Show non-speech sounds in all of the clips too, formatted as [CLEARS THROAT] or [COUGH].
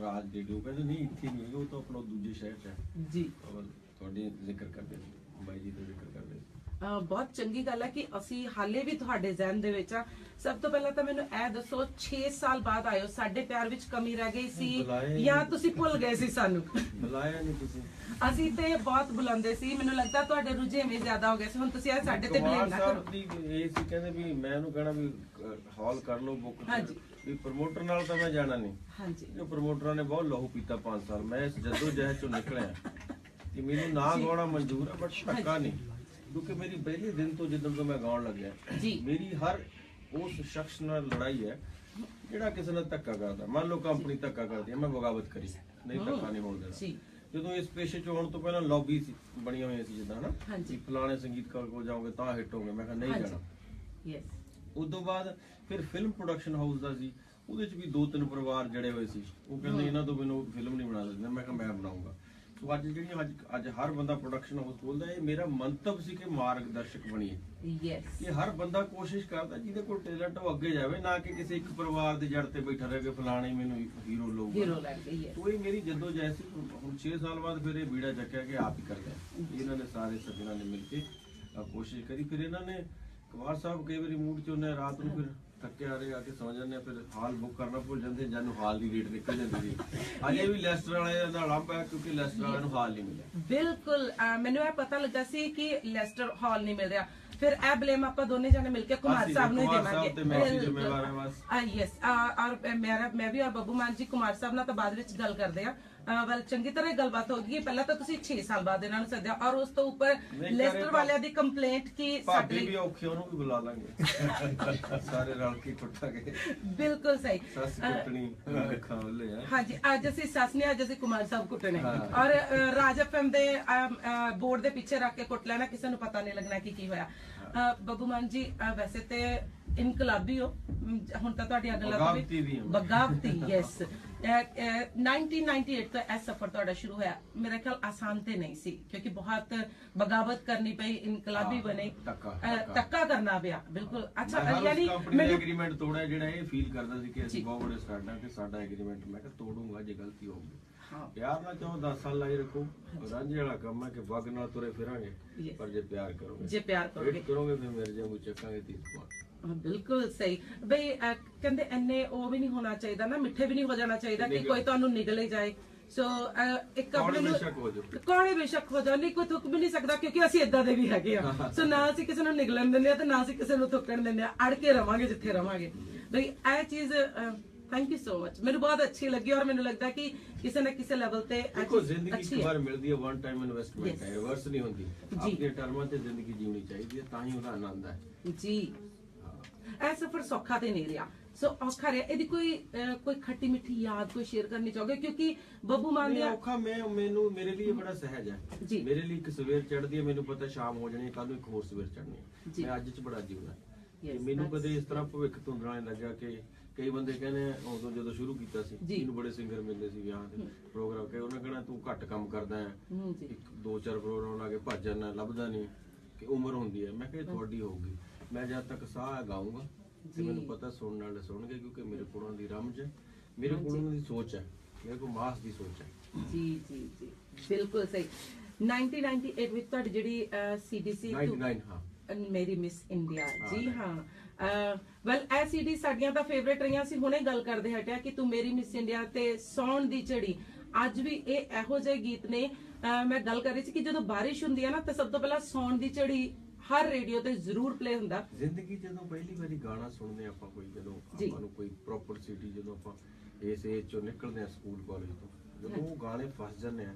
ਰਾਜ radio ਕਹਿੰਦੇ ਨਹੀਂ ਇੱਥੇ ਨਹੀਂ ਹੈਗਾ, ਉਹ ਤਾਂ ਆਪਣਾ ਦੂਜੇ ਸ਼ਹਿਰ 'ਚ ਹੈ। ਜੀ। ਤੁਹਾਡੇ ਜ਼ਿਕਰ ਕਰਦੇ ਬਾਈ ਜੀ ਦਾ ਜ਼ਿਕਰ ਕਰਦੇ ਬਹੁਤ ਚੰਗੀ ਗੱਲ ਹੈ ਕਿ ਅਸੀਂ ਹਾਲੇ ਵੀ ਤੁਹਾਡੇ ਜ਼ਿਹਨ ਦੇ ਵਿੱਚ ਆ ਸਭ ਤੋਂ ਪਹਿਲਾਂ ਤਾਂ ਮੈਨੂੰ ਇਹ ਦੱਸੋ 6 ਸਾਲ ਬਾਅਦ ਆਇਓ ਸਾਡੇ ਪਿਆਰ ਵਿੱਚ ਕਮੀ ਰਹਿ ਗਈ ਸੀ ਜਾਂ। ਤੁਸੀਂ ਭੁੱਲ ਗਏ ਸੀ ਸਾਨੂੰ? ਬੁਲਾਇਆ ਨਹੀਂ ਤੁਸੀਂ। ਅਸੀਂ ਤੇ ਬਹੁਤ ਬੁਲਾਉਂਦੇ ਸੀ ਮੈਨੂੰ ਲੱਗਦਾ ਤੁਹਾਡੇ ਰੁਝੇਵੇਂ ਜ਼ਿਆਦਾ ਹੋ ਗਏ ਸੀ ਹੁਣ ਤੁਸੀਂ ਇਹ ਸਾਡੇ ਤੇ ਬਲੇਮ ਨਾ ਕਰੋ। ਇਹ ਸੀ ਕਹਿੰਦੇ ਵੀ ਮੈਂ ਉਹਨੂੰ ਕਹਿਣਾ ਵੀ ਹਾਲ ਕਰ ਲਓ ਬੁੱਕ ਹਾਂਜੀ। ਵੀ ਪ੍ਰਮੋਟਰ ਨਾਲ ਤਾਂ ਮੈਂ ਜਾਣਾ ਨਹੀਂ। ਹਾਂਜੀ। ਜੋ ਪ੍ਰਮੋਟਰਾਂ ਨੇ ਬਹੁਤ ਲਹੂ ਪੀਤਾ 5 ਸਾਲ। ਮੈਂ ਜੱਦੋ ਜਹਿਦ ਚੋਂ ਨਿਕਲਿਆ। ਕਿ ਮੈਨੂੰ ਨਾ ਗਾਉਣਾ ਮਨਜ਼ੂਰ ਹੈ ਬਟ ਧੱਕਾ ਨਹੀਂ। ਕਿਉਂਕਿ ਮੇਰੀ ਪਹਿਲੇ ਦਿਨ ਤੋਂ ਜਦੋਂ ਤੋਂ ਮੈਂ ਗਾਉਣ ਲੱਗਿਆ ਜੀ। ਮੇਰੀ ਹਰ ਉਸ ਸ਼ਖਸ ਨਾਲ ਲੜਾਈ ਹੈ ਜਿਹੜਾ ਕਿਸੇ ਨਾਲ ਧੱਕਾ ਕਰਦਾ। ਮੰਨ ਲਓ ਕੰਪਨੀ ਧੱਕਾ ਕਰਦੀ ਹੈ ਮੈਂ ਬਗਾਵਤ ਕਰੀ ਨਹੀਂ ਧੱਕਾ ਨਹੀਂ ਹੋਣ ਦੇਣਾ ਜੀ। ਜਦੋਂ ਇਸ ਪੇਸ਼ੇ 'ਚ ਆਉਣ ਤੋਂ ਪਹਿਲਾਂ ਲੌਬੀ ਸੀ ਬਣੀਆਂ ਹੋਈਆਂ ਸੀ ਜਿੱਦਾਂ ਹਨਾ। ਕਿ ਫਲਾਣੇ ਸੰਗੀਤਕਾਰ ਕੋਲ ਜਾਓਗੇ ਤਾਂ ਹਿੱਟ ਹੋਗੇ ਮੈਂ ਕਿਹਾ ਨਹੀਂ। ਜਾਣਾ। ਯੈਸ ਉਸ ਤੋਂ ਬਾਅਦ ਫਿਰ ਫਿਲਮ ਪ੍ਰੋਡਕਸ਼ਨ ਹਾਊਸ ਦਾ ਸੀ। ਉਹਦੇ 'ਚ ਵੀ ਦੋ ਤਿੰਨ ਪਰਿਵਾਰ ਜੜੇ ਹੋਏ ਸੀ। ਉਹ ਕਹਿੰਦੇ ਇਹਨਾਂ ਤੋਂ ਬਿਨੋਂ ਫਿਲਮ ਨਹੀਂ ਬਣਾ ਸਕਦੇ। ਮੈਂ ਕਿਹਾ ਮੈਂ ਬਣਾਉਂਗਾ ਸੋ ਅੱਜ ਜਿਹੜੀ ਅੱਜ ਅੱਜ ਹਰ ਬੰਦਾ ਪ੍ਰੋਡਕਸ਼ਨ ਹਾਊਸ ਖੋਲਦਾ ਇਹ ਮੇਰਾ ਮੰਤਵ ਸੀ ਕਿ ਮਾਰਗਦਰਸ਼ਕ ਬਣੀਏ। ਯੈਸ ਇਹ ਹਰ ਬੰਦਾ ਕੋਸ਼ਿਸ਼ ਕਰਦਾ ਜਿਹਦੇ ਕੋਲ ਟੈਲੈਂਟ ਉਹ ਅੱਗੇ ਜਾਵੇ ਨਾ ਕਿ ਕਿਸੇ ਇੱਕ ਪਰਿਵਾਰ ਦੇ ਜੜ ਤੇ ਬੈਠਾ ਰਹੇ ਕਿ ਫਲਾਣੇ ਮੈਨੂੰ ਹੀਰੋ ਲਊਗਾ। ਹੀਰੋ ਲੱਗ ਗਈ ਹੈ ਉਹ ਇਹ ਮੇਰੀ ਜਦੋਂ ਜੈਸੀ ਹੁਣ 6 ਸਾਲ ਬਾਅਦ ਫਿਰ ਇਹ ਬੀੜਾ ਚੱਕਿਆ ਕਿ ਆਪ ਹੀ ਕਰਦੇ ਆ ਇਹਨਾਂ ਨੇ ਸਾਰੇ ਸੱਜਣਾ ਨੇ ਮਿਲ ਕੇ ਕੋਸ਼ਿਸ਼ ਕਰੀ। ਫਿਰ ਇਹਨਾਂ ਨੇ ਕੁਮਾਰ ਸਾਹਿਬ ਕਈ ਵਾਰੀ ਮੂਡ ਚ ਆ, ਰਾਤ ਨੂੰ ਫਿਰ ਥੱਕੇ ਆ ਰਹੇ ਆ ਕੇ ਸੌ ਜਾਂਦੇ ਆ ਫਿਰ ਹਾਲ ਬੁੱਕ ਕਰਨਾ ਭੁੱਲ ਜਾਂਦੇ ਜਾਨੂੰ ਹਾਲ ਦੀ ਰੇਟ ਨਿਕਲ ਜਾਂਦੀ ਸੀ। ਅਜੇ ਵੀ ਲੈਸਟਰ ਵਾਲੇ ਦਾ ਲੰਬ ਹੈ ਕਿਉਂਕਿ ਲੈਸਟਰ ਵਾਲਿਆਂ ਨੂੰ ਹਾਲ ਨਹੀਂ ਮਿਲਿਆ। ਬਿਲਕੁਲ ਅਹ ਮੈਨੂੰ ਇਹ ਪਤਾ ਲੱਗਾ ਸੀ ਕਿ ਲੈਸਟਰ ਹਾਲ ਨਹੀਂ ਮਿਲ ਰਿਹਾ। ਫਿਰ ਇਹ ਬਲੇਮ ਆਪਾਂ ਦੋਨੇ ਜਣੇ ਮਿਲ ਕੇ ਕੁਮਾਰ ਅਸੀਂ ਸਾਹਿਬ ਨੂੰ ਹੀ ਕੁਮਾਰ ਦੇਵਾਂਗੇ। ਸਾਹਿਬ ਤੇ ਮੈਂ ਹੀ ਜ਼ਿੰਮੇਵਾਰ ਹਾਂ ਬਸ। ਆ ਯੈਸ ਔਰ ਮੇਰਾ ਮੈਂ ਵੀ ਔਰ ਬੱਬੂ ਮਾਨ ਜੀ ਕੁਮਾਰ ਸਾਹਿਬ ਨਾਲ ਤਾਂ ਬਾਅਦ ਵਿੱਚ ਗੱਲ ਕਰਦੇ ਆ। ਵੈਲ ਚੰਗੀ ਤਰ੍ਹਾਂ ਗੱਲਬਾਤ ਹੋ ਗਈ। ਪਹਿਲਾਂ ਤਾਂ ਤੁਸੀਂ 6 ਸਾਲ ਬਾਅਦ ਇਹਨਾਂ ਨੂੰ ਸੱਦਿਆ ਔਰ ਉਸ ਤੋਂ ਉੱਪਰ ਲੈਸਟਰ ਵਾਲਿਆਂ ਦੀ ਕੰਪਲੇਂਟ ਕਿ ਭਾਬੀ ਸਾਡੇ ਵੀ ਔਖੇ ਉਹਨੂੰ ਵੀ ਬੁਲਾ ਲਾਂਗੇ। [LAUGHS] ਸਾਰੇ ਰਲ ਕੇ ਕੁੱਟਾਂਗੇ। ਬਿਲਕੁਲ ਸਹੀ। ਸੱਸ ਕੁੱਟਣੀ ਖਾਵਲੇ ਆ। ਹਾਂਜੀ ਅੱਜ ਅਸੀਂ ਸੱਸ ਨੇ ਅੱਜ ਅਸੀਂ ਕੁਮਾਰ ਸਾਹਿਬ ਕੁੱਟਣੇ। ਔਰ ਰਾਜ ਐਫਐਮ ਦੇ ਬੋਰਡ ਦੇ ਪਿੱਛੇ ਰੱਖ ਕੇ ਕੁੱਟ ਲੈਣਾ ਕਿਸੇ ਨੂੰ ਪਤਾ ਨਹੀਂ ਲੱਗਣਾ ਕਿ ਕੀ ਹੋਇਆ। ਬੱਬੂ ਮਾਨ ਜੀ ਵੈਸੇ ਤੇ ਇਨਕਲਾਬੀ ਹੋ। ਹੁਣ ਤਾਂ ਤੁਹਾਡੀਆਂ ਗੱਲਾਂ ਬਗਾਵਤੀ ਵੀ। ਬਗਾਵਤੀ ਯੈਸ 1998 ਤੋਂ ਇਹ ਸਫ਼ਰ ਤੁਹਾਡਾ ਸ਼ੁਰੂ ਹੋਇਆ। ਮੇਰਾ ਖਿਆਲ ਆਸਾਨ ਤੇ ਨਹੀਂ ਸੀ ਕਿਉਂਕਿ ਬਹੁਤ ਬਗਾਵਤ ਕਰਨੀ ਪਈ ਇਨਕਲਾਬੀ ਬਣੇ। ਧੱਕਾ ਕਰਨਾ ਪਿਆ ਬਿਲਕੁਲ। ਅੱਛਾ ਮੈਂ ਯਾਨੀ ਮੈਨੂੰ ਐਗਰੀਮੈਂਟ ਤੋੜਿਆ ਜਿਹੜਾ ਇਹ ਫੀਲ ਕਰਦਾ ਸੀ ਕਿ ਜੀ। ਅਸੀਂ ਬਹੁਤ ਬੜੇ ਸਟਾਰਟਾਂ ਕਿ ਸਾਡਾ ਐਗਰੀਮੈਂਟ ਮੈਂ ਕਿਹਾ ਤੋੜੂੰਗਾ ਜੇ ਗਲਤੀ ਹੋਊਗੀ ਹਾਂ। ਪਿਆਰ ਨਾਲ ਚਾਹੋ 10 ਸਾਲ ਲਾਈ ਰੱਖੋ। ਰਾਂਝੇ ਵਾਲਾ ਕੰਮ ਹੈ ਕਿ ਵਗ ਨਾਲ ਤੁਰੇ ਫਿਰਾਂਗੇ. ਪਰ ਜੇ ਪਿਆਰ ਕਰੋਗੇ। ਜੇ ਪਿਆਰ ਕਰੋਗੇ। ਕਰੋਗੇ ਫਿਰ ਮੇਰੇ ਜਿਹਾ ਚੱਕਾਂਗੇ ਤੀਰ ਕਮਾਰ ਹਾਂ, ਬਿਲਕੁਲ ਸਹੀ। ਬਈ ਅਹ, ਕਹਿੰਦੇ ਐਨੇ ਉਹ ਵੀ ਨਹੀਂ ਹੋਣਾ ਚਾਹੀਦਾ ਨਾ ਮਿੱਠੇ ਵੀ ਨਹੀਂ ਹੋ ਜਾਣਾ ਚਾਹੀਦਾ ਕਿ ਕੋਈ ਤੁਹਾਨੂੰ ਨਿਗਲੇ ਜਾਏ। ਸੋ ਇੱਕ ਕੌੜੇ ਆਪਣੇ ਨੂੰ ਬੇਸ਼ੱਕ ਹੋ ਜਾਓ। ਕੌੜੇ ਬੇਸ਼ੱਕ ਹੋ ਜਾਓ ਨਹੀਂ ਕੋਈ ਥੁੱਕ ਵੀ ਨਹੀਂ ਸਕਦਾ ਕਿਉਂਕਿ ਅਸੀਂ ਇਦਾਂ ਦੇ ਵੀ ਹੈਗੇ ਆ। ਸੋ ਨਾ ਅਸੀਂ ਕਿਸੇ ਨੂੰ ਨਿਗਲਣ ਦਿੰਦੇ ਆ ਤੇ ਨਾ ਅਸੀਂ ਕਿਸੇ ਨੂੰ ਥੁੱਕਣ ਦਿੰਦੇ ਆ। ਅੜ ਕੇ ਰਵਾਂਗੇ ਜਿੱਥੇ ਰਵਾਂਗੇ। ਬਈ ਇਹ ਚੀਜ਼ ਥੈਂਕ ਯੂ ਸੋ ਮਚ ਮੈਨੂੰ ਬਹੁਤ ਅੱਛੀ ਲੱਗੀ ਔਰ ਮੈਨੂੰ ਲੱਗਦਾ ਕਿ ਕਿਸੇ ਨਾ ਕਿਸੇ ਲੈਵਲ ਤੇ ਇਹ ਦੇਖੋ ਚੀਜ਼ ਜ਼ਿੰਦਗੀ ਅੱਛੀ ਇੱਕ ਹੈ। ਵਾਰ ਮਿਲਦੀ ਹੈ ਵਨ ਟਾਈਮ ਇਨਵੈਸਟਮੈਂਟ Yes. ਹੈ ਰਿਵਰਸ ਨਹੀਂ ਹੁੰਦੀ। ਜੀ। ਆਪਣੇ ਟਰਮਾਂ ਤੇ ਜ਼ਿੰਦਗੀ ਜੀਉਣੀ ਚਾਹੀਦੀ ਹੈ ਤਾਂ ਹੀ ਉਹਦਾ ਆਨੰਦ ਹੈ। ਜੀ। ਇਹ ਸਫਰ ਸੌਖਾ ਤੇ ਨਹੀਂ ਰਿਹਾ ਸੋ ਔਖਾ ਰਿਹਾ ਇਹਦੀ ਕੋਈ ਕੋਈ ਖੱਟੀ ਮਿੱਠੀ ਯਾਦ ਕੋਈ ਸ਼ੇਅਰ ਕਰਨੀ ਚਾਹੋਗੇ ਕਿਉਂਕਿ ਬੱਬੂ ਮਾਨ ਦੀਆਂ ਔਖਾ ਮੈਂ ਮੈਨੂੰ ਮੇਰੇ ਲਈ ਬੜਾ ਸਹਿਜ ਹੈ। ਮੇਰੇ ਲਈ ਇੱਕ ਸਵੇਰ ਚੜ੍ਹਦੀ ਹੈ ਮੈਨੂੰ ਪਤਾ ਸ਼ਾਮ ਹੋ ਜਾਣੀ ਕੱਲ ਨੂੰ ਇੱਕ ਹੋਰ ਸਵੇਰ ਚੜ੍ਹਨੀ ਹੈ। ਮੈਂ ਅੱਜ ਚ ਬੜਾ ਜੀਵਨਾ ਮੈਨੂੰ ਕਦੇ ਇਸ ਤਰ੍ਹਾਂ ਭਵਿੱਖ ਧੁੰਦਲਾ ਨਹੀਂ ਲੱਗਿਆ ਕਿ ਕਈ ਬੰਦੇ ਕਹਿੰਦੇ ਆ, ਉਦੋਂ ਜਦੋਂ ਸ਼ੁਰੂ ਕੀਤਾ ਸੀ। ਮੈਨੂੰ ਬੜੇ ਸਿੰਗਰ ਮਿਲਦੇ ਸੀ ਵਿਆਹ ਦੇ ਪ੍ਰੋਗਰਾਮ ਕਿ ਉਹਨਾਂ ਕਹਿਣਾ ਤੂੰ ਘੱਟ ਕੰਮ ਕਰਦਾ ਹੈ ਇੱਕ ਦੋ ਚਾਰ ਪ੍ਰੋਗਰਾਮ ਲਾ ਕੇ ਭੱਜ ਜਾਣਾ ਲੱਭਦਾ ਨਹੀਂ ਕਿ ਉਮਰ ਹੁੰਦੀ ਹੈ ਮੈਂ ਕਿਹਾ ਤੁਹਾਡੀ ਹੋਊਗੀ ਮੈਂ ਜਦ ਤੱਕ ਸਾਹ ਹੈ ਗਾਊਂਗਾ ਤੇ। ਮੈਨੂੰ ਪਤਾ ਸੁਣਨ ਵਾਲੇ ਸੁਣਨਗੇ ਕਿਉਂਕਿ ਮੇਰੇ ਕੋਲੋਂ ਦੀ ਰਮਜ ਹੈ ਮੇਰੇ ਕੋਲੋਂ ਦੀ ਸੋਚ ਹੈ ਮੇਰੇ ਕੋਲ ਮਾਸ ਦੀ ਸੋਚ ਹੈ। ਜੀ ਜੀ ਜੀ। ਬਿਲਕੁਲ ਸਹੀ। 1998 ਵਿੱਚ ਤੁਹਾਡੀ ਜਿਹੜੀ ਸੀਡੀਸੀ 99 ਹਾਂ। ਮੇਰੀ ਮਿਸ ਇੰਡੀਆ ਜੀ ਹਾਂ। ਵੈਲ ਇਹ ਸੀਡੀ ਸਾਡੀਆਂ ਤਾਂ ਫੇਵਰੇਟ ਰਹੀਆਂ। ਸੀ ਹੁਣੇ ਗੱਲ ਕਰਦੇ ਹਟਿਆ ਕਿ ਤੂੰ ਮੇਰੀ ਮਿਸ ਇੰਡੀਆ ਤੇ ਸੌਣ ਦੀ ਝੜੀ। ਅੱਜ ਵੀ ਇਹ ਇਹੋ ਜਿਹੇ ਗੀਤ ਨੇ। ਮੈਂ ਗੱਲ ਕਰ ਰਹੀ ਸੀ ਕਿ ਜਦੋਂ ਬਾਰਿਸ਼ ਹੁੰਦੀ ਹੈ ਨਾ ਤਾਂ ਸਭ ਤੋਂ ਪਹਿਲਾਂ ਸੌਣ ਦੀ ਝੜੀ ਹਰ ਰੇਡੀਓ ਤੇ ਜ਼ਰੂਰ ਪਲੇ ਹੁੰਦਾ ਜ਼ਿੰਦਗੀ ਜਦੋਂ ਪਹਿਲੀ ਵਾਰੀ ਗਾਣਾ ਸੁਣਦੇ ਆਪਾਂ ਕੋਈ ਜਦੋਂ ਜੀ। ਆਪਾਂ ਨੂੰ ਕੋਈ ਪ੍ਰੋਪਰ ਸਿਟੀ ਜਦੋਂ ਆਪਾਂ ਇਸ ਏਜ ਚੋਂ ਨਿਕਲਦੇ ਆ ਸਕੂਲ ਕਾਲਜ ਤੋਂ ਜਦੋਂ ਉਹ ਗਾਣੇ ਫਸ ਜਾਂਦੇ ਆ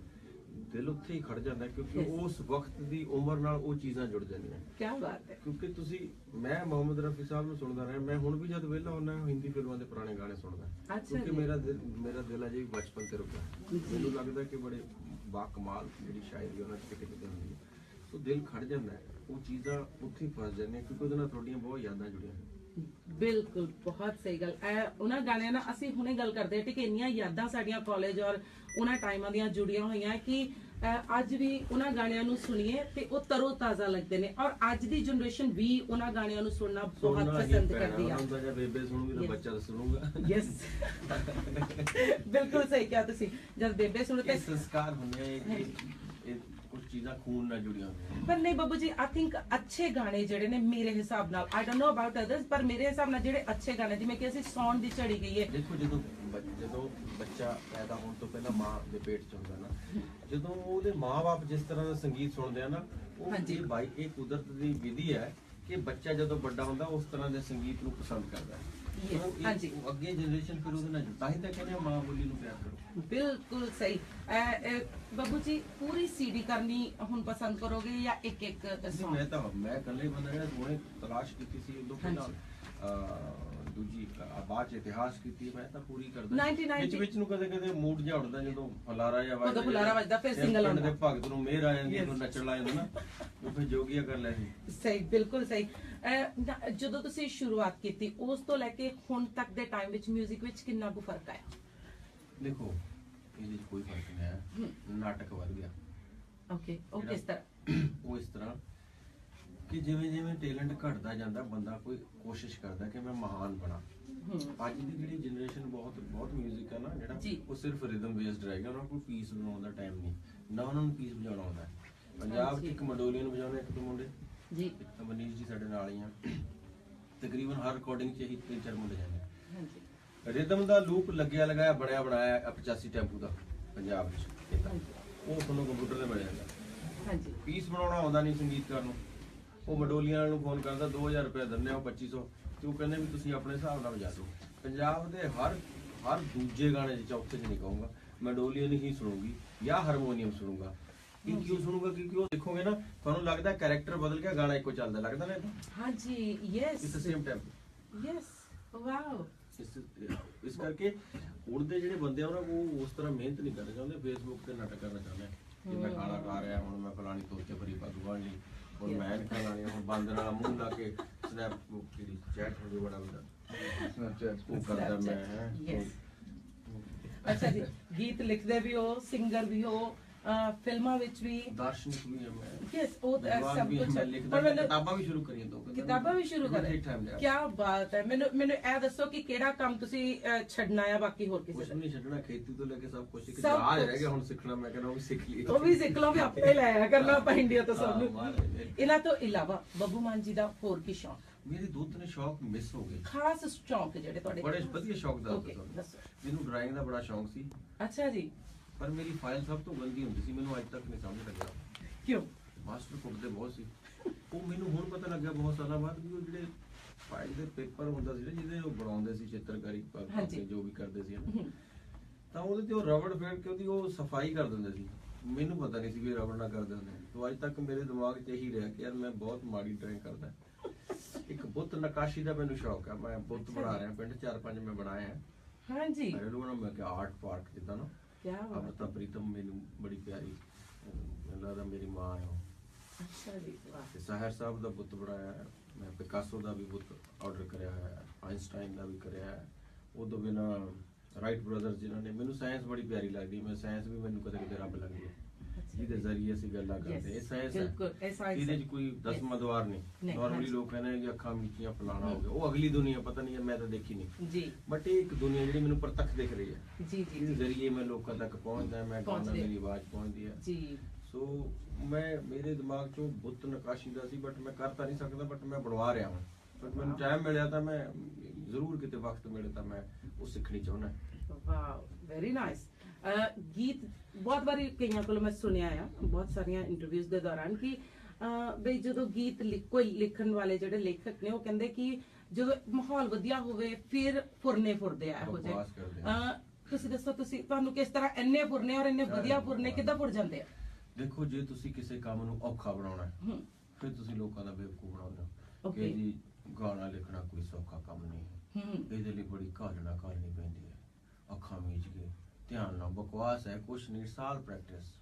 ਦਿਲ ਉੱਥੇ ਹੀ ਖੜ ਜਾਂਦਾ ਹੈ ਕਿਉਂਕਿ Yes. ਉਸ ਵਕਤ ਦੀ ਉਮਰ ਨਾਲ ਉਹ ਚੀਜ਼ਾਂ ਜੁੜ ਜਾਂਦੀਆਂ ਕੀ ਬਾਤ ਹੈ ਕਿਉਂਕਿ ਤੁਸੀਂ ਮੈਂ ਮੁਹੰਮਦ ਰਫੀ ਸਾਹਿਬ ਨੂੰ ਸੁਣਦਾ ਰਿਹਾ ਮੈਂ ਹੁਣ ਵੀ ਜਦ ਵਿਹਲਾ ਹੁੰਦਾ ਹਿੰਦੀ ਫਿਲਮਾਂ ਦੇ ਪੁਰਾਣੇ ਗਾਣੇ ਸੁਣਦਾ ਅੱਛਾ ਕਿਉਂਕਿ ਜੀ। ਮੇਰਾ ਦਿਲ ਮੇਰਾ ਦਿਲ ਅਜੇ ਵੀ ਬਚਪਨ ਤੇ ਰੁਕਿਆ ਜੀ। ਮੈਨੂੰ ਲੱਗਦਾ ਕਿ ਬੜੇ ਬਾ ਕਮਾਲ ਜਿਹੜੀ ਸ਼ਾਇਰੀ ਉਹਨਾਂ ਚ ਕਿਤੇ ਕਿਤੇ ਹੁੰਦੀ ਹੈ ਸੋ ਦਿਲ ਖੜ ਜਾਂਦਾ ਹੈ ਉਹ ਚੀਜ਼ਾਂ ਉੱਥੇ ਹੀ ਫਸ ਜਾਂਦੀਆਂ ਕਿਉਂਕਿ ਉਹਦੇ ਨਾਲ ਤੁਹਾਡੀਆਂ ਬਹੁਤ ਯਾਦਾਂ ਜੁੜੀਆਂ ਬਿਲਕੁਲ ਬਹੁਤ ਸਹੀ ਗੱਲ। ਇਹ ਉਹਨਾਂ ਗਾਣਿਆਂ ਨਾਲ ਅਸੀਂ ਹੁਣੇ ਗੱਲ ਕਰਦੇ ਹਾਂ ਕਿ ਇੰਨੀਆਂ ਯਾਦਾਂ ਸਾਡੀਆਂ ਕਾਲਜ ਔਰ ਉਹਨਾਂ ਟਾਈਮਾਂ ਦੀਆਂ ਜੁੜੀਆਂ ਹੋਈਆਂ ਕਿ ਅੱਜ ਵੀ ਉਹਨਾਂ ਗਾਣਿਆਂ ਨੂੰ ਸੁਣੀਏ ਤੇ ਉਹ ਤਰੋ ਤਾਜ਼ਾ ਲੱਗਦੇ ਨੇ। ਔਰ ਅੱਜ ਦੀ ਜਨਰੇਸ਼ਨ ਵੀ ਉਹਨਾਂ ਗਾਣਿਆਂ ਨੂੰ ਸੁਣਨਾ ਬਹੁਤ ਪਸੰਦ ਕਰਦੀ ਆ। ਉਹਨਾਂ ਦਾ ਜੇ ਬੇਬੇ ਸੁਣੂਗੀ ਤਾਂ Yes. ਬੱਚਾ ਤਾਂ ਸੁਣੂਗਾ। ਯੈਸ ਬਿਲਕੁਲ ਸਹੀ ਕਿਹਾ ਤੁਸੀਂ। ਜਦ ਬੇਬੇ ਸੁਣੋ ਤੇ ਇਹ ਸੰਸਕਾਰ ਹੁੰਦੇ ਆ ਚੀਜ਼ਾਂ ਖੂਨ ਨਾਲ ਜੁੜੀਆਂ ਹੁੰਦੀਆਂ ਪਰ ਨਹੀਂ ਬੱਬੂ ਜੀ ਆਈ ਥਿੰਕ ਅੱਛੇ ਗਾਣੇ ਜਿਹੜੇ ਨੇ ਮੇਰੇ ਹਿਸਾਬ ਨਾਲ I don't know about others ਪਰ ਮੇਰੇ ਹਿਸਾਬ ਨਾਲ ਜਿਹੜੇ ਅੱਛੇ ਗਾਣੇ ਜਿਵੇਂ ਕਿ ਅਸੀਂ ਸੌਣ ਦੀ ਝੜੀ ਗਈ ਹੈ ਦੇਖੋ ਜਦੋਂ ਜਦੋਂ ਬੱਚਾ ਪੈਦਾ ਹੋਣ ਤੋਂ ਪਹਿਲਾਂ ਮਾਂ ਦੇ ਪੇਟ 'ਚ ਹੁੰਦਾ ਨਾ ਜਦੋਂ ਉਹਦੇ ਮਾਪੇ ਜਿਸ ਤਰ੍ਹਾਂ ਦਾ ਸੰਗੀਤ ਸੁਣਦੇ ਆ ਨਾ ਉਹ ਹਾਂਜੀ। ਇਹ ਬਾਈ ਇਹ ਕੁਦਰਤ ਦੀ ਵਿਧੀ ਹੈ ਕਿ ਬੱਚਾ ਜਦੋਂ ਵੱਡਾ ਹੁੰਦਾ ਉਸ ਤਰ੍ਹਾਂ ਦੇ ਸੰਗੀਤ ਨੂੰ ਪਸੰਦ ਕਰਦਾ ਹੈ। Yes, ਉਹ ਇਹ- ਹਾਂਜੀ। ਉਹ ਅੱਗੇ ਜਨਰੇਸ਼ਨ ਫਿਰ ਉਹਦੇ ਨਾਲ ਤਾਂ ਹੀ ਤਾਂ ਕਹਿੰਦੇ ਆ ਮਾਂ ਬੋਲੀ ਨੂੰ ਪਿਆਰ ਕਰੋ ਬਿਲਕੁਲ ਸਹੀ ਅਹ, ਅਹ, ਬੱਬੂ ਜੀ ਪੂਰੀ ਸੀਡੀ ਕਰਨੀ ਹੁਣ ਪਸੰਦ ਕਰੋਗੇ ਜਾਂ ਇੱਕ ਇੱਕ ਅਸੀਂ song? ਮੈਂ ਤਾਂ ਮੈਂ ਇਕੱਲੇ ਬੰਦਾ ਜਿਹੜਾ ਹੁਣੇ ਤਲਾਸ਼ ਕੀਤੀ ਸੀ ਉਦੋਂ ਪਹਿਲਾਂ ਹਾਂਜੀ। ਅਹ, ਦੂਜੀ ਆਬਾਦ ਇਤਿਹਾਸ ਕੀਤੀ ਮੈਂ ਤਾਂ ਪੂਰੀ ਕਰਦਾ 1990 ਵਿੱਚ ਵਿੱਚ ਨੂੰ ਕਦੇ ਕਦੇ ਮੂਡ ਜਿਹਾ ਉੱਡਦਾ ਜਦੋਂ ਫਲਾਰਾ ਜਾਂ ਉਦੋਂ ਫੁਲਾਰਾ ਵੱਜਦਾ, ਫਿਰ single ਆਉਂਦਾ ਆਉਂਦਾ। ਭਗਤ ਨੂੰ ਮਿਹਰ ਆ ਜਾਂਦੀ Yes. ਉਹ ਨੱਚਣ ਲੱਗ ਜਾਂਦਾ ਨਾ ਉਹ ਫਿਰ ਜੋਗੀਆ ਕਰ ਲੈ ਸਹੀ ਬਿਲਕੁਲ ਸਹੀ ਜਦੋਂ ਤੁਸੀਂ ਸ਼ੁਰੂਆਤ ਕੀਤੀ ਉਸ ਤੋਂ ਲੈ ਕੇ ਹੁਣ ਤੱਕ ਦੇ ਟਾਈਮ ਵਿੱਚ 뮤직 ਵਿੱਚ ਕਿੰਨਾ ਕੁ ਫਰਕ ਆਇਆ ਦੇਖੋ ਇਹਦੇ 'ਚ ਕੋਈ ਫਰਕ ਨਹੀਂ ਹੈ ਨਾਟਕ ਵੱਧ ਗਿਆ ਓਕੇ ਉਹ ਜਿਹੜਾ- ਕਿਸ ਤਰ੍ਹਾਂ [CLEARS THROAT] ਉਹ ਇਸ ਤਰ੍ਹਾਂ ਕਿ ਜਿਵੇਂ ਜਿਵੇਂ ਟੈਲੈਂਟ ਘਟਦਾ ਜਾਂਦਾ ਬੰਦਾ ਕੋਈ ਕੋਸ਼ਿਸ਼ ਕਰਦਾ ਕਿ ਮੈਂ ਮਹਾਨ ਬਣਾ ਹੂੰ ਅੱਜ ਦੀ ਜਿਹੜੀ ਜਨਰੇਸ਼ਨ ਬਹੁਤ ਬਹੁਤ 뮤직 ਹੈ ਨਾ ਜਿਹੜਾ ਜੀ। ਉਹ ਸਿਰਫ ਰਿਦਮ ਬੇਸਡ ਰਹਿ ਗਿਆ ਉਹਨਾਂ ਕੋਲ ਪੀਸ ਬਣਾਉਣ ਦਾ ਟਾਈਮ ਨਹੀਂ ਨਾ ਉਹਨਾਂ ਨੂੰ ਪੀਸ ਵਜਾਉਣਾ ਆਉਂਦਾ ਹੈ। ਪੰਜਾਬ 'ਚ ਹਾਂਜੀ। ਇੱਕ ਮੰਡੋਲੀਅਨ ਵਜਾਉਂਦੇ ਇੱਕ ਦੋ ਮੁੰਡੇ ਜੀ। ਮਨੀਸ਼ ਜੀ ਸਾਡੇ ਨਾਲ ਹੀ ਆ। ਤਕਰੀਬਨ ਹਰ ਰਿਕਾਰਡਿੰਗ 'ਚ ਹੀ ਤਿੰਨ ਚਾਰ ਮੁੰਡੇ ਜਾਂਦੇ ਹਾਂਜੀ। ਰਿਦਮ ਦਾ ਲੂਪ ਲੱਗਿਆ ਲਗਾਇਆ ਬਣਿਆ ਬਣਾਇਆ 85 ਟੈਂਪੂ ਦਾ ਪੰਜਾਬ ਵਿੱਚ। ਇਹ ਤਾਂ। ਉਹ ਤੁਹਾਨੂੰ ਕੰਪਿਊਟਰ ਤੇ ਮਿਲ ਜਾਂਦਾ। ਹਾਂਜੀ। ਪੀਸ ਬਣਾਉਣਾ ਆਉਂਦਾ ਨਹੀਂ ਸੰਗੀਤਕਾਰ ਨੂੰ। ਉਹ ਮਡੋਲੀਆਂ ਨੂੰ ਫੋਨ ਕਰਦਾ 2000 ਰੁਪਏ ਦਿੰਦੇ ਆ ਉਹ 2500 ਤੇ ਉਹ ਕਹਿੰਦੇ ਵੀ ਤੁਸੀਂ ਆਪਣੇ ਹਿਸਾਬ ਨਾਲ ਵਜਾ ਦਿਓ। ਪੰਜਾਬ ਦੇ ਹਰ ਹਰ ਦੂਜੇ ਗਾਣੇ 'ਚ ਚੌਥੇ 'ਚ ਨਹੀਂ ਕਹੂੰਗਾ। ਮਡੋਲੀਅਨ ਹੀ ਸੁਣੂਗੀ ਜਾਂ ਹਾਰਮੋਨੀਅਮ ਸੁਣੂਗਾ। ਇਹ ਕਿਉਂ ਸੁਣੂਗਾ ਕਿਉਂਕਿ ਉਹ ਦੇਖੋਗੇ ਨਾ ਤੁਹਾਨੂੰ ਲੱਗਦਾ ਕੈਰੈਕਟਰ ਬਦਲ ਗਿਆ ਗਾਣਾ ਇੱਕੋ ਚੱਲਦਾ ਲੱਗਦਾ ਨਾ ਹਾਂਜੀ ਯੈਸ ਇਸ ਸੇਮ ਟਾਈਮ ਯੈਸ ਵਾਓ ਇਸ ਇਸ ਕਰਕੇ ਹੁਣ ਦੇ ਜਿਹੜੇ ਬੰਦੇ ਆ ਉਹਨਾਂ ਉਹ ਉਸ ਤਰ੍ਹਾਂ ਮਿਹਨਤ ਨਹੀਂ ਕਰਨਾ ਚਾਹੁੰਦੇ ਫੇਸਬੁੱਕ ਤੇ ਨਾਟਕ ਕਰਨਾ ਚਾਹੁੰਦੇ ਕਿ ਮੈਂ ਖਾਣਾ ਖਾ ਰਿਹਾ ਹੁਣ ਮੈਂ ਫਲਾਣੀ ਕੇ ਭਰੀ ਪੱਗ ਬੰਨ ਲਈ ਹੁਣ ਮੈਂ ਨਿਕਲ ਲਾਣੀ ਹੁਣ ਬੰਦ ਨਾਲ ਮੂੰਹ ਲਾ ਕੇ ਸਨੈਪ ਜਿਹੜੀ ਚੈਟ ਹੁੰਦੀ ਬੜਾ ਹੁੰਦਾ ਸਨੈਪਚੈਟ ਉਹ ਕਰਦਾ ਮੈਂ ਹੈਂ। ਅੱਛਾ ਜੀ ਗੀਤ ਲਿਖਦੇ ਵੀ ਹੋ ਸਿੰਗਰ ਵੀ ਹੋ ਫਿਲਮਾਂ ਵਿੱਚ ਵੀ ਦਾਰਸ਼ਨਿਕ ਵੀ ਹਾਂ ਮੈਂ। ਯੈਸ ਉਹ ਸਭ ਕੁਝ ਪਰ ਕਿਤਾਬਾਂ ਵੀ ਸ਼ੁਰੂ ਕਰੀਆਂ ਦੋ ਕਿਤਾਬਾਂ ਵੀ ਸ਼ੁਰੂ ਕਰ ਠੀਕ ਟਾਈਮ ਲਿਆ। ਕੀ ਬਾਤ ਹੈ। ਮੈਨੂੰ ਮੈਨੂੰ ਇਹ ਦੱਸੋ ਕਿ ਕਿਹੜਾ ਕੰਮ ਤੁਸੀਂ ਅਹ, ਛੱਡਣਾ ਆ ਬਾਕੀ ਹੋਰ ਕਿਸੇ ਕੁਝ ਦਾ? ਨਹੀਂ ਛੱਡਣਾ। ਖੇਤੀ ਤੋਂ ਲੈ ਕੇ ਸਭ ਕੁਝ ਇੱਕ ਸਭ ਜਹਾਜ਼ ਕੁਛ। ਰਹਿ ਗਿਆ ਹੁਣ ਸਿੱਖਣਾ। ਮੈਂ ਕਹਿੰਦਾ ਉਹ ਵੀ ਸਿੱਖ ਲਈ। ਉਹ ਵੀ ਸਿੱਖ ਲਓ ਵੀ ਆਪੇ ਲੈ ਆਇਆ ਕਰਨਾ ਆਪਾਂ ਇੰਡੀਆ ਤੋਂ ਸਭ ਹਾਂ, ਨੂੰ ਮਹਾਰਾਜ ਨੇ। ਇਹਨਾਂ ਤੋਂ ਇਲਾਵਾ ਬੱਬੂ ਮਾਨ ਜੀ ਦਾ ਹੋਰ ਕੀ ਸ਼ੌਕ? ਮੇਰੇ ਦੋ ਤਿੰਨ ਸ਼ੌਕ ਮਿਸ ਹੋ ਗਏ। ਖਾਸ ਸ਼ੌਕ ਜਿਹੜੇ ਤੁਹਾਡੇ ਬੜੇ ਵਧੀਆ ਸ਼ੌਕ ਦਾ ਦੱਸੋ। ਮੈਨੂੰ ਡਰਾਇੰਗ ਦਾ ਬੜਾ ਸ਼ੌਕ ਸੀ। ਅੱਛਾ ਜੀ। ਪਰ ਮੇਰੀ ਫਾਈਲ ਸਭ ਤੋਂ ਗੰਦੀ ਹੁੰਦੀ ਸੀ ਮੈਨੂੰ ਅੱਜ ਤੱਕ ਨਹੀਂ ਸਮਝ ਲੱਗਿਆ। ਕਿਉਂ? ਮਾਸਟਰ ਕੁੱਟਦੇ ਬਹੁਤ ਸੀ। ਉਹ ਮੈਨੂੰ ਹੁਣ ਪਤਾ ਲੱਗਿਆ ਬਹੁਤ ਸਾਲਾਂ ਬਾਅਦ ਕਿ ਉਹ ਜਿਹੜੇ ਫਾਈਲ ਦੇ ਪੇਪਰ ਹੁੰਦਾ ਸੀ ਨਾ ਜਿਹਦੇ ਉਹ ਬਣਾਉਂਦੇ ਸੀ ਚਿੱਤਰਕਾਰੀ ਹਾਂਜੀ। ਜੋ ਵੀ ਕਰਦੇ ਸੀ ਨਾ ਤਾਂ ਉਹਦੇ ਤੇ ਉਹ ਰਬੜ ਫੇਰ ਕੇ ਉਹਦੀ ਉਹ ਸਫ਼ਾਈ ਕਰ ਦਿੰਦੇ ਸੀ। ਮੈਨੂੰ ਪਤਾ ਨਹੀਂ ਸੀ ਵੀ ਰਬੜ ਨਾਲ ਕਰਦੇ ਹੁੰਦੇ। ਤੋਂ ਅੱਜ ਤੱਕ ਮੇਰੇ ਦਿਮਾਗ 'ਚ ਇਹੀ ਰਿਹਾ ਕਿ ਯਾਰ ਮੈਂ ਬਹੁਤ ਮਾੜੀ ਡਰਾਇੰਗ ਕਰਦਾ। ਇੱਕ ਬੁੱਤ ਨਕਾਸ਼ੀ ਦਾ ਮੈਨੂੰ ਸ਼ੌਕ ਹੈ ਮੈਂ ਬੁੱਤ ਬਣਾ ਰਿਹਾ ਪਿੰਡ ਚਾਰ ਪੰਜ ਮੈਂ ਬਣਾਏ ਆ ਹਾਂਜੀ ਇਹਨੂੰ ਬਣਾ ਮੈਂ ਕਿ ਆਰਟ ਪਾਰਕ ਜਿੱਦਾਂ ਨਾ। ਕੀ ਬਾਤ ਅਮਰਤਾ ਪ੍ਰੀਤਮ ਮੈਨੂੰ ਬੜੀ ਪਿਆਰੀ ਮੈਨੂੰ ਲੱਗਦਾ ਮੇਰੀ ਮਾਂ ਹੈ ਉਹ ਅੱਛਾ ਜੀ ਵਾਹ। ਤੇ ਸਾਹਰ ਸਾਹਿਬ ਦਾ ਬੁੱਤ ਬਣਾਇਆ ਹੈ ਮੈਂ ਪਿਕਾਸੋ ਦਾ ਵੀ ਬੁੱਤ ਆਰਡਰ ਕਰਿਆ ਹੈ ਆਇਨਸਟਾਈਨ ਦਾ ਵੀ ਕਰਿਆ ਹੈ। ਉਹ ਤੋਂ ਬਿਨਾ ਰਾਈਟ ਬ੍ਰਦਰਸ ਜਿਨ੍ਹਾਂ ਨੇ ਮੈਨੂੰ ਸਾਇੰਸ ਬੜੀ ਪਿਆਰੀ ਲੱਗਦੀ ਮੈਂ ਸਾਇੰਸ ਵੀ ਮੈਨੂੰ ਕਦੇ ਕਦੇ ਰੱਬ ਲੱਗਦੀ ਹੈ। ਜਿਹਦੇ ਜ਼ਰੀਏ ਅਸੀਂ ਗੱਲਾਂ ਕਰਦੇ Yes, ਇਹ ਸਾਇੰਸ ਹੈ ਬਿਲਕੁਲ, ਇਹ science ਇਹਦੇ ਹੈ। 'ਚ ਕੋਈ ਦਸਵਾਂ ਦਵਾਰ ਨਹੀਂ। ਨਹੀਂ, ਨਾਰਮਲੀ ਹਾਂਜੀ। ਲੋਕ ਕਹਿੰਦੇ ਨੇ ਕਿ ਅੱਖਾਂ ਮੀਚੀਆਂ ਫਲਾਣਾ ਹੋ ਗਿਆ। ਉਹ ਅਗਲੀ ਦੁਨੀਆ ਪਤਾ ਨਹੀਂ ਹੈ, ਮੈਂ ਤਾਂ ਦੇਖੀ ਨਹੀਂ। ਜੀ। ਬਟ ਇਹ ਇੱਕ ਦੁਨੀਆ ਜਿਹੜੀ ਮੈਨੂੰ ਪ੍ਰਤੱਖ ਦਿਖ ਰਹੀ ਹੈ। ਜੀ ਜੀ ਜਿਹਦੇ ਜੀ ਜ਼ਰੀਏ ਮੈਂ ਲੋਕਾਂ ਤੱਕ ਪਹੁੰਚਦਾ ਮੈਂ ਗਾਣਾ ਪਹੁੰਚਦੇ। ਮੇਰੀ ਆਵਾਜ਼ ਪਹੁੰਚਦੀ ਹੈ। ਜੀ। ਸੋ ਮੈਂ ਮੇਰੇ ਦਿਮਾਗ 'ਚੋਂ ਬੁੱਤ ਨਕਾਸ਼ੀ ਦਾ ਸੀ ਬਟ ਮੈਂ ਕਰ ਤਾਂ ਨਹੀਂ ਸਕਦਾ ਬਟ ਮੈਂ ਬਣਵਾ ਰਿਹਾ ਹਾਂ। ਬਟ ਮੈਨੂੰ ਟਾਈਮ ਮਿਲਿਆ ਤਾਂ ਮੈਂ ਜ਼ਰੂਰ ਕਿਤੇ ਵਕਤ ਮਿਲੇ ਤਾਂ ਮੈਂ ਉਹ ਸਿੱਖਣੀ ਚਾਹੁੰਦਾ। ਵਾਓ ਵੈਰੀ ਨਾਈਸ ਗੀਤ ਬਹੁਤ ਵਾਰੀ ਕਈਆਂ ਕੋਲ ਮੈਂ ਸੁਣਿਆ ਆ ਬਹੁਤ ਸਾਰੀਆਂ ਇੰਟਰਵਿਊਜ਼ ਦੇ ਦੌਰਾਨ ਕਿ ਬਈ ਜਦੋਂ ਗੀਤ ਲਿਖ- ਕੋਈ ਲਿਖਣ ਵਾਲੇ ਜਿਹੜੇ ਲੇਖਕ ਨੇ ਉਹ ਕਹਿੰਦੇ ਕਿ ਜਦੋਂ ਮਾਹੌਲ ਵਧੀਆ ਹੋਵੇ ਫਿਰ ਫੁਰਨੇ ਫੁਰਦੇ ਆ ਇਹੋ ਜਿਹੇ। ਤੁਸੀਂ ਦੱਸੋ ਤੁਸੀਂ ਤੁਹਾਨੂੰ ਕਿਸ ਤਰ੍ਹਾਂ ਇੰਨੇ ਫੁਰਨੇ ਔਰ ਇੰਨੇ ਵਧੀਆ ਫੁਰਨੇ ਕਿੱਦਾਂ ਫੁਰ ਜਾਂਦੇ ਆ? ਦੇਖੋ ਜੇ ਤੁਸੀਂ ਕਿਸੇ ਕੰਮ ਨੂੰ ਔਖਾ ਬਣਾਉਣਾ ਹੈ ਫਿਰ ਤੁਸੀਂ ਲੋਕਾਂ ਦਾ ਬੇਵਕੂਫ ਬਣਾਉਂਦੇ ਹੋ. ਕਿ ਜੀ ਗਾਣਾ ਲਿਖਣਾ ਕੋਈ ਸੌਖਾ ਕੰਮ ਨਹੀਂ ਹੈ। ਇਹਦੇ ਲਈ ਬੜੀ ਘਾਲਣਾ ਘਾਲਣੀ ਪੈਂਦੀ ਹੈ। ਅੱਖਾਂ ਮੀਚ ਕੇ ਧਿਆਨ ਨਾਲ ਬਕਵਾਸ ਹੈ ਕੁਛ ਨਹੀਂ ਸਾਲ ਪ੍ਰੈਕਟਿਸ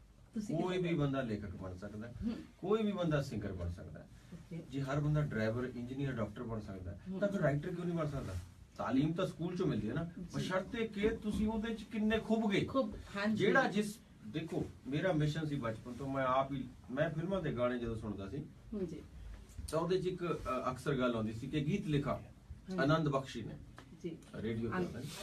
ਕੋਈ ਵੀ ਬੰਦਾ ਲੇਖਕ ਬਣ ਸਕਦਾ ਹੈ, ਕੋਈ ਵੀ ਬੰਦਾ ਸਿੰਗਰ ਬਣ ਸਕਦਾ. ਜੇ ਹਰ ਬੰਦਾ ਡਰਾਈਵਰ ਇੰਜੀਨੀਅਰ ਡਾਕਟਰ ਬਣ ਸਕਦਾ ਤਾਂ ਫਿਰ ਰਾਈਟਰ ਕਿਉਂ ਨਹੀਂ ਬਣ ਸਕਦਾ? ਤਾਲੀਮ ਤਾਂ ਸਕੂਲ ਚੋਂ ਮਿਲਦੀ ਹੈ ਨਾ। ਬਸ਼ਰਤੇ ਕਿ ਤੁਸੀਂ ਉਹਦੇ ਚ ਕਿੰਨੇ ਖੁੱਭ ਗਏ। ਜਿਹੜਾ ਜਿਸ ਦੇਖੋ ਮੇਰਾ ਮਿਸ਼ਨ ਸੀ ਬਚਪਨ ਤੋਂ ਮੈਂ ਆਪ ਹੀ ਮੈਂ ਫਿਲਮਾਂ ਦੇ ਗਾਣੇ ਜਦੋਂ ਸੁਣਦਾ ਸੀ ਜੀ। ਤਾਂ ਉਹਦੇ ਚ ਇੱਕ ਅਕਸਰ ਗੱਲ ਆਉਂਦੀ ਸੀ ਕਿ ਗੀਤ ਲਿਖਾ। ਆਨੰਦ ਬਖਸ਼ੀ ਨੇ। रेडियो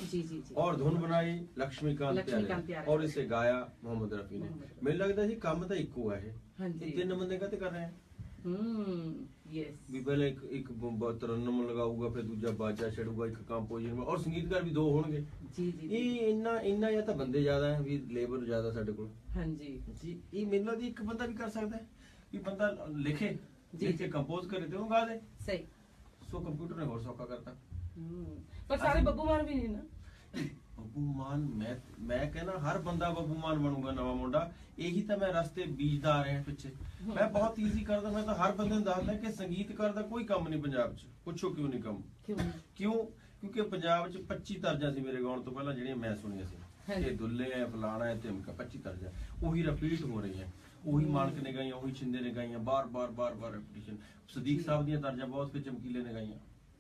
जी जी जी। ਔਰ ਧੁਨ ਬਣਾਈ ਲక్ష్ਮੀਕਾਂਤ ਲక్ష్ਮੀਕਾਂਤ ਪਿਆਰੇ ਪਿਆਰੇ। ਔਰ ਇਸੇ ਗਾਇਆ ਮੁਹੰਮਦ ਰਫੀ ਨੇ ਮੁਹੰਮਦ। ਮੈਨੂੰ ਲੱਗਦਾ ਜੀ ਕੰਮ ਤਾਂ ਇੱਕੋ ਹੈ ਇਹ ਤਿੰਨ ਬੰਦੇ ਕਾਤੇ ਕਰ ਰਹੇ यस ਵੀ ਪਹਿਲਾਂ ਇੱਕ ਇੱਕ ਬ- ਬ- ਤਰਨਮ ਲਗਾਊਗਾ ਫਿਰ ਦੂਜਾ ਬਾਜਾ ਛੇੜੂਗਾ ਇੱਕ ਕੰਪੋਜ਼ਰ ਔਰ ਸੰਗੀਤਕਾਰ ਵੀ ਦੋ ਹੋਣਗੇ जी जी जी। ਇਹ ਇੰਨਾ ਇੰਨਾ ਜਾਂ ਤਾਂ ਬੰਦੇ ਜ਼ਿਆਦਾ ਹੈ ਵੀ ਲੇਬਰ ਜ਼ਿਆਦਾ ਸਾਡੇ ਕੋਲ हाँ जी। ਜੀ ਇਹ ਮੈਨੂੰ ਲੱਗਦਾ ਇੱਕ ਬੰਦਾ ਵੀ ਕਰ ਸਕਦਾ ਹੈ ਵੀ ਬੰਦਾ ਲਿਖੇ ਕੰਪੋਜ਼ ਕਰੇ सही। ਸੋ ਕੰਪਿਊਟਰ ਨੇ ਹੋਰ ਸੌਖਾ ਕਰਤਾ ਹਮ, ਪਰ ਸਾਰੇ ਬੱਬੂ ਮਾਨ ਵੀ ਨਹੀਂ ਨਾ। ਬੱਬੂ ਮਾਨ ਮੈਂ ਮੈਂ ਕਹਿੰਦਾ ਹਰ ਬੰਦਾ ਬੱਬੂ ਮਾਨ ਬਣੂਗਾ ਨਵਾਂ ਮੁੰਡਾ। ਇਹੀ ਤਾਂ ਮੈਂ ਰਸਤੇ ਬੀਜਦਾ ਆ ਰਿਹਾ ਪਿੱਛੇ। ਮੈਂ ਬਹੁਤ ਈਜ਼ੀ ਕਰਦਾ ਮੈਂ ਤਾਂ ਹਰ ਬੰਦੇ ਨੂੰ ਦੱਸਦਾ ਕਿ ਸੰਗੀਤਕਾਰ ਦਾ ਕੋਈ ਕੰਮ ਨਹੀਂ ਪੰਜਾਬ 'ਚ। ਪੁੱਛੋ ਕਿਉਂ ਨਹੀਂ ਕੰਮ? ਕਿਉਂ ਕਿਉਂ? ਕਿਉਂਕਿ ਪੰਜਾਬ 'ਚ 25 ਤਰਜਾਂ ਸੀ ਮੇਰੇ ਗਾਉਣ ਤੋਂ ਪਹਿਲਾਂ ਜਿਹੜੀਆਂ ਮੈਂ ਸੁਣੀਆਂ ਸੀ। ਇਹ ਦੁੱਲੇ ਹੈ ਫਲਾਣਾ ਹੈ ਧਮਕਾ 25 ਤਰਜਾਂ ਉਹੀ ਰਿਪੀਟ ਹੋ ਰਹੀਆਂ। ਉਹੀ ਮਾਨਕ ਨੇ ਗਾਈਆਂ ਉਹੀ ਛਿੰਦੇ ਨੇ ਗਾਈਆਂ ਬਾਰ ਬਾਰ ਬਾਰ ਬਾਰ ਰੈਪੀਟੀਸ਼ਨ ਸਦੀਕ ਸਾਹਿਬ ਦੀਆਂ ਤਰਜਾਂ ਬਹੁਤ ਫਿਰ ਚਮਕੀਲੇ ਨੇ ਗਾਈਆਂ।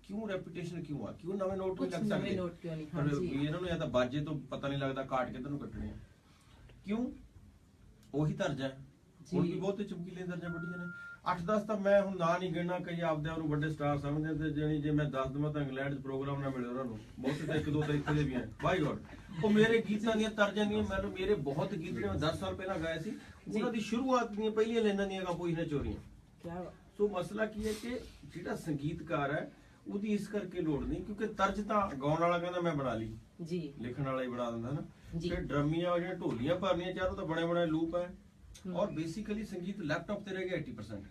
ਕਿਉਂ ਰੈਪੀਟੇਸ਼ਨ ਕਿਉਂ ਆ? ਕਿਉਂ ਨਵੇਂ ਨੋਟ ਨਹੀਂ ਲੱਗ ਸਕਦੇ? ਨਵੇਂ note ਕਿਉਂ ਨਹੀਂ? ਪਰ ਹਾਂਜੀ। ਇਹਨਾਂ ਨੂੰ ਜਾਂ ਤਾਂ ਬਾਜੇ ਤੋਂ ਪਤਾ ਨਹੀਂ ਲੱਗਦਾ ਕਾਟ ਕਿੱਧਰ ਨੂੰ ਕੱਟਣੇ ਆ। ਕਿਉਂ? ਉਹੀ ਤਰਜਾ ਹੈ। ਹੁਣ। ਵੀ ਬਹੁਤੇ ਚਮਕੀਲੇ ਦਰਜਾ ਵੱਡੀਆਂ ਨੇ। 8-10 ਤਾਂ ਮੈਂ ਹੁਣ ਨਾਂ ਨਹੀਂ ਗਿਣਨਾ ਕਈ ਆਪਦੇ ਆਪ ਨੂੰ ਵੱਡੇ ਸਟਾਰ ਸਮਝਦੇ ਤੇ ਜਾਣੀ ਜੇ ਮੈਂ ਦੱਸ ਦਵਾਂ ਤਾਂ ਇੰਗਲੈਂਡ 'ਚ ਪ੍ਰੋਗਰਾਮ ਨਾ ਮਿਲੇ ਉਹਨਾਂ ਨੂੰ। ਬਹੁਤੇ ਤਾਂ ਇੱਕ ਦੋ ਤਾਂ ਇੱਥੇ ਦੇ ਵੀ ਹੈ ਬਾਈ ਗੋਡ ਉਹ ਮੇਰੇ ਗੀਤਾਂ ਦੀਆਂ ਤਰਜਾਂ ਦੀਆਂ ਮੈਨੂੰ ਮੇਰੇ ਬਹੁਤ ਗੀਤ ਨੇ ਮੈਂ 10 ਸਾਲ ਪਹਿਲਾਂ ਗਾਏ ਸੀ। ਉਹਨਾਂ ਦੀ ਸ਼ੁਰੂਆਤ ਦੀਆਂ ਪਹਿਲੀਆਂ ਲਾਈਨਾਂ ਦੀਆਂ ਕੰਪੋਜੀਸ਼ਨਾਂ ਚੋਰੀਆਂ। ਕੀ ਸੋ ਮਸਲਾ ਕੀ ਹੈ ਕਿ ਜਿਹੜਾ ਸੰਗੀਤਕਾਰ ਹੈ ਉਹਦੀ ਇਸ ਕਰਕੇ ਲੋੜ ਨਹੀਂ ਕਿਉਂਕਿ ਤਰਜ ਤਾਂ ਗਾਉਣ ਵਾਲਾ ਕਹਿੰਦਾ ਮੈਂ ਬਣਾ ਲਈ। ਜੀ। ਲਿਖਣ ਵਾਲਾ ਹੀ ਬਣਾ ਦਿੰਦਾ ਨਾ। ਜੀ। ਫਿਰ ਡਰਮੀਆਂ ਜਿਹੜੀਆਂ ਢੋਲੀਆਂ ਭਰਨੀਆਂ ਚਾਹੋ ਤਾਂ ਬਣੇ ਬਣੇ ਲੂਪ ਹੈ। ਔਰ ਬੇਸਿਕਲੀ ਸੰਗੀਤ ਲੈਪਟਾਪ ਤੇ ਰਹਿ ਗਿਆ 80%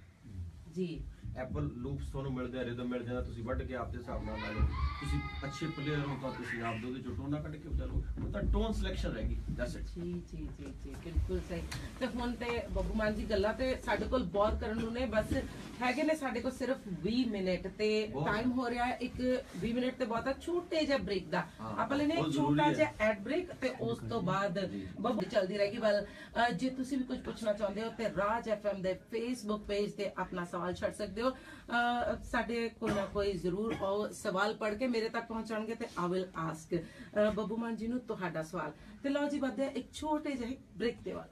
ਜੀ। ਐਪਲ ਲੂਪਸ ਤੁਹਾਨੂੰ ਮਿਲਦੇ ਆ ਰਿਦਮ ਮਿਲ ਜਾਂਦਾ ਤੁਸੀਂ ਵੱਢ ਕੇ ਆਪਦੇ ਹਿਸਾਬ ਨਾਲ ਲਾ ਲਓ ਤੁਸੀਂ ਅੱਛੇ ਪਲੇਅਰ ਹੋ ਤਾਂ ਤੁਸੀਂ ਆਪ ਦੇ ਉਹਦੇ ਚੋਂ ਟੋਨਾ ਕੱਢ ਕੇ ਵਜਾ ਲਓ ਉਹ ਤਾਂ ਟੋਨ ਸਿਲੈਕਸ਼ਨ ਰਹਿ ਗਈ ਦੈਟਸ ਇਟ ਜੀ ਜੀ ਜੀ ਜੀ ਬਿਲਕੁਲ ਸਹੀ ਤੇ ਹੁਣ ਤੇ ਬੱਬੂ ਮਾਨ ਜੀ ਗੱਲਾਂ ਤੇ ਸਾਡੇ ਕੋਲ ਬਹੁਤ ਕਰਨ ਨੂੰ ਨੇ ਬਸ ਹੈਗੇ ਨੇ ਸਾਡੇ ਕੋਲ ਸਿਰਫ 20 ਮਿੰਟ ਤੇ। ਟਾਈਮ ਹੋ ਰਿਹਾ ਇੱਕ 20 ਮਿੰਟ ਤੇ ਬਹੁਤਾ ਛੋਟੇ ਜਿਹਾ ਬ੍ਰੇਕ ਦਾ ਆਪਾਂ ਲੈਨੇ ਛੋਟਾ ਜਿਹਾ। ਐਡ ਬ੍ਰੇਕ ਤੇ ਉਸ ਤੋਂ ਬਾਅਦ। ਬੱਬੂ ਚੱਲਦੀ ਰਹੇਗੀ ਬਲ ਜੇ ਤੁਸੀਂ ਵੀ ਕੁਝ ਪੁੱਛਣਾ ਚਾਹੁੰਦੇ ਹੋ ਤੇ ਰਾਜ ਐਫਐਮ ਦੇ ਫੇਸਬੁੱਕ ਪੇਜ ਤੇ ਆਪਣਾ ਸਵਾਲ ਛੱਡ ਸਕਦੇ ਹੋ। ਸਾਡੇ ਕੋਈ ਨਾ ਕੋਈ ਜ਼ਰੂਰ ਆਓ, ਸਵਾਲ ਪੜ੍ਹ ਕੇ ਮੇਰੇ ਤੱਕ ਪਹੁੰਚਾਉਣਗੇ ਤੇ I will ask Babbu Maan ji ਨੂੰ ਤੁਹਾਡਾ ਸਵਾਲ। ਤੇ ਲਓ ਜੀ ਵੱਧਦੇ ਹਾਂ ਇੱਕ ਛੋਟੇ ਜਿਹੇ ਬ੍ਰੇਕ ਦੇ ਵੱਲ।